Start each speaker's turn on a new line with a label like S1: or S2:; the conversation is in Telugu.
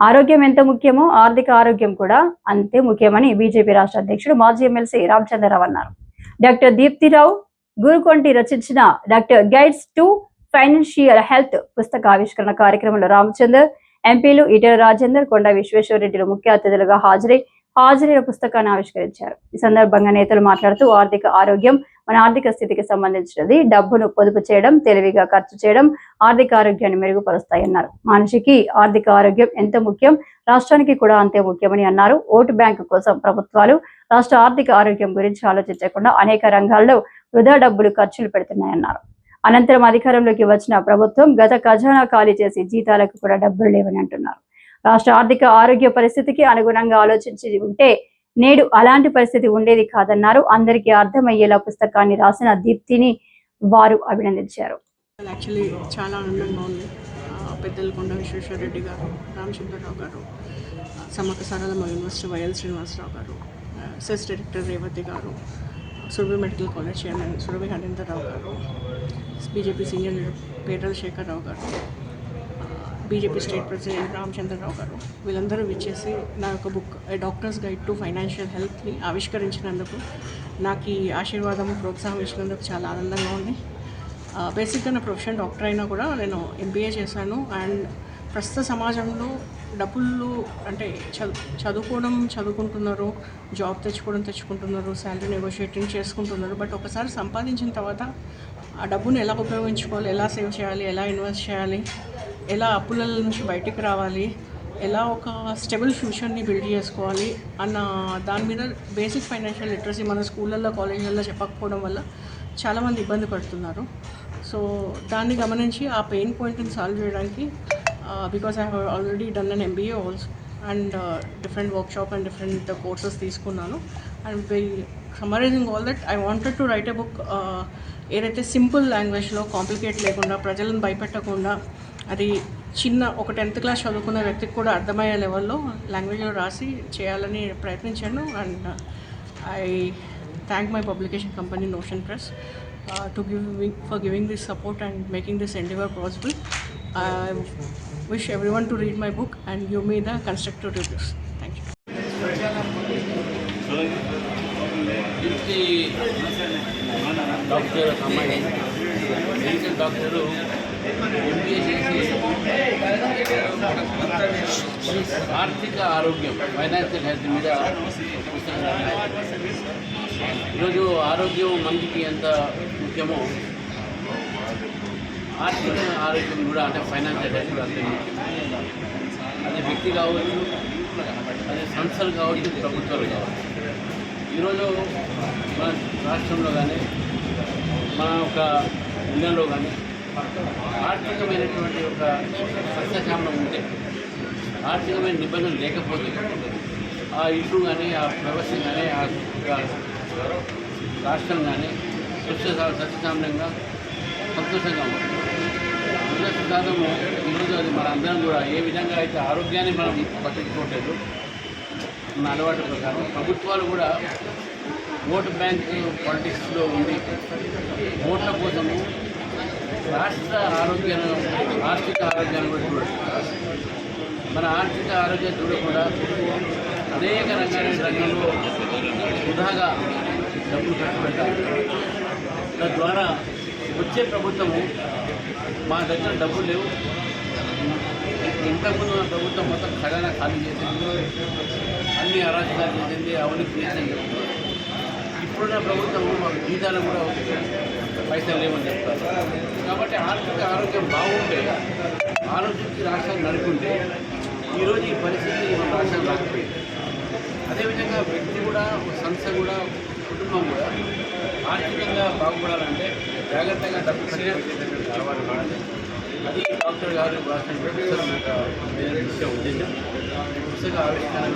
S1: ఆరోగ్యం ఎంత ముఖ్యమో ఆర్థిక ఆరోగ్యం కూడా అంతే ముఖ్యమని బీజేపీ రాష్ట్ర అధ్యక్షుడు మాజీ ఎమ్మెల్సీ రామచంద్రరావు అన్నారు. డాక్టర్ దీప్తిరావు గురుకొంటి రచించిన doctor guides to financial health పుస్తక ఆవిష్కరణ కార్యక్రమంలో రామచందర్ ఎంపీలు ఈటల రాజేందర్ కొండ విశ్వేశ్వరరెడ్డిలు ముఖ్య అతిథులుగా హాజరై హాజరైన పుస్తకాన్ని ఆవిష్కరించారు. ఈ సందర్భంగా నేతలు మాట్లాడుతూ ఆర్థిక ఆరోగ్యం మన ఆర్థిక స్థితికి సంబంధించినది డబ్బును పొదుపు చేయడం తెలివిగా ఖర్చు చేయడం ఆర్థిక ఆరోగ్యాన్ని మెరుగుపరుస్తాయన్నారు. మనిషికి ఆర్థిక ఆరోగ్యం ఎంత ముఖ్యం? రాష్ట్రానికి కూడా అంతే ముఖ్యమని అన్నారు. ఓటు బ్యాంకు కోసం ప్రభుత్వాలు రాష్ట్ర ఆర్థిక ఆరోగ్యం గురించి ఆలోచించకుండా అనేక రంగాల్లో వృధా డబ్బులు ఖర్చులు పెడుతున్నాయన్నారు. అనంతరం అధికారంలోకి వచ్చిన ప్రభుత్వం గత ఖజానా ఖాళీ చేసి జీతాలకు కూడా డబ్బులు లేవని అంటున్నారు. రాష్ట్ర ఆర్థిక ఆరోగ్య పరిస్థితికి అనుగుణంగా ఆలోచించి ఉంటే నేడు అలాంటి పరిస్థితి ఉండేది కాదన్నారు. అందరికీ అర్థమయ్యేలా పుస్తకాన్ని రాసిన దీప్తిని వారు అభినందించారు.
S2: యాక్చువల్లీ చాలా ఆనందంగా ఉంది. ఆ, పెద్దలు కొండ విశ్వేశ్వరరెడ్డి గారు రామచంద్రరావు గారు Samakka Saralamma university Y L Srinivasarao గారు సెస్ డైరెక్టర్ రేవతి గారు Surabhi medical college chairman Surabhi Harinderrao గారు BJP senior leader Petala Shekharrao గారు బీజేపీ స్టేట్ ప్రెసిడెంట్ రామచంద్రరావు గారు. వీళ్ళందరూ విచ్చేసి నా యొక్క book a doctor's guide to financial హెల్త్ని ఆవిష్కరించినందుకు నాకు ఈ ఆశీర్వాదం ప్రోత్సాహం ఇచ్చినందుకు చాలా ఆనందంగా ఉంది. బేసిక్గా నా ప్రొఫెషన్ డాక్టర్ అయినా కూడా నేను ఎంబీఏ చేశాను అండ్ ప్రస్తుత సమాజంలో డబ్బులు అంటే చదు చదువుకోవడం చదువుకుంటున్నారు జాబ్ తెచ్చుకోవడం తెచ్చుకుంటున్నారు శాలరీ నెగోషియేటింగ్ చేసుకుంటున్నారు బట్ ఒకసారి సంపాదించిన తర్వాత ఆ డబ్బును ఎలా ఉపయోగించుకోవాలి ఎలా సేవ్ చేయాలి ఎలా ఇన్వెస్ట్ చేయాలి ఎలా అప్పుల నుంచి బయటికి రావాలి ఎలా ఒక స్టెబుల్ ఫ్యూచర్ని బిల్డ్ చేసుకోవాలి అన్న దాని మీద బేసిక్ ఫైనాన్షియల్ లిటరసీ మన స్కూళ్ళల్లో కాలేజీలలో చెప్పకపోవడం వల్ల చాలామంది ఇబ్బంది పడుతున్నారు. సో దాన్ని గమనించి ఆ పెయిన్ పాయింట్ని సాల్వ్ చేయడానికి because I have already done an MBA also and different workshop and different courses తీసుకున్నాను. And by summarising all that I wanted to write a book ఏదైతే సింపుల్ లాంగ్వేజ్లో కాంప్లికేట్ లేకుండా ప్రజలను భయపెట్టకుండా అది చిన్న ఒక టెన్త్ క్లాస్ చదువుకున్న వ్యక్తికి కూడా అర్థమయ్యే లెవెల్లో లాంగ్వేజ్లో రాసి చేయాలని ప్రయత్నించాను and I thank my publication company Notion Press to give for giving this support and making this endeavour possible I wish everyone to read my book and give me the constructive reviews thank you
S3: doctor అమ్మాయి మెడికల్ డాక్టరు ఆర్థిక ఆరోగ్యం ఫైనాన్షియల్ హెల్త్ మీద పుస్తకం ఈరోజు ఆరోగ్యం మందికి ఎంత ముఖ్యమో ఆర్థిక ఆరోగ్యం కూడా అంటే ఫైనాన్షియల్ హెల్త్ కూడా అంతే ముఖ్యం. అది వ్యక్తి కావచ్చు అది సంస్థలు కావచ్చు ప్రభుత్వాలు కావచ్చు. ఈరోజు మన రాష్ట్రంలో కానీ మన ఒక ఇండియాలో కానీ ఆర్థికమైనటువంటి ఒక సస్యశామలం ఉంటే ఆర్థికమైన నిబంధనలు లేకపోతే ఆ ఇల్లు కానీ ఆ వ్యవస్థ కానీ ఆ రాష్ట్రం కానీ సస్య సస్యశామనంగా సంతోషంగా ఉంటుంది. అందులో శాతము ఈరోజు అది మన అందరం కూడా ఏ విధంగా అయితే ఆరోగ్యాన్ని మనం పట్టించుకోవట్లేదు మన అలవాటు ప్రకారం ప్రభుత్వాలు కూడా ఓటు బ్యాంక్ పాలిటిక్స్లో ఉండి ఓట్ల కోసము రాష్ట్ర ఆరోగ్యాన్ని ఆర్థిక ఆరోగ్యాన్ని కూడా చూడదు మన ఆర్థిక ఆరోగ్యం చూడకుండా అనేక రంగాల రంగంలో వృధాగా డబ్బులు ఖర్చు పెట్టాలి తద్వారా వచ్చే ప్రభుత్వము మా దగ్గర డబ్బులు లేవు. ఇంతకుముందు ప్రభుత్వం మొత్తం ఖజానా ఖాళీ చేసింది. అన్ని అరాచకాలు చేసింది అవినీతి చేసింది ఇప్పుడున్న ప్రభుత్వం మాకు జీతాలు కూడా పైసలు లేవని చెప్తారు. కాబట్టి ఆర్థిక ఆరోగ్యం బాగుంటే ఆలోచించి రాష్ట్రాన్ని నడుపుంటే ఈరోజు ఈ పరిస్థితి మన రాష్ట్రం రాకపోయింది అదేవిధంగా వ్యక్తి కూడా ఒక సంస్థ కూడా కుటుంబం కూడా ఆర్థికంగా బాగుపడాలంటే జాగ్రత్తగా డబ్బు ఖర్చు పెట్టేటటువంటి అలవాటు కావాలి. అది డాక్టర్ గారు రాసిన పుస్తకం ఉద్దేశం. పుస్తక ఆవిష్కరణ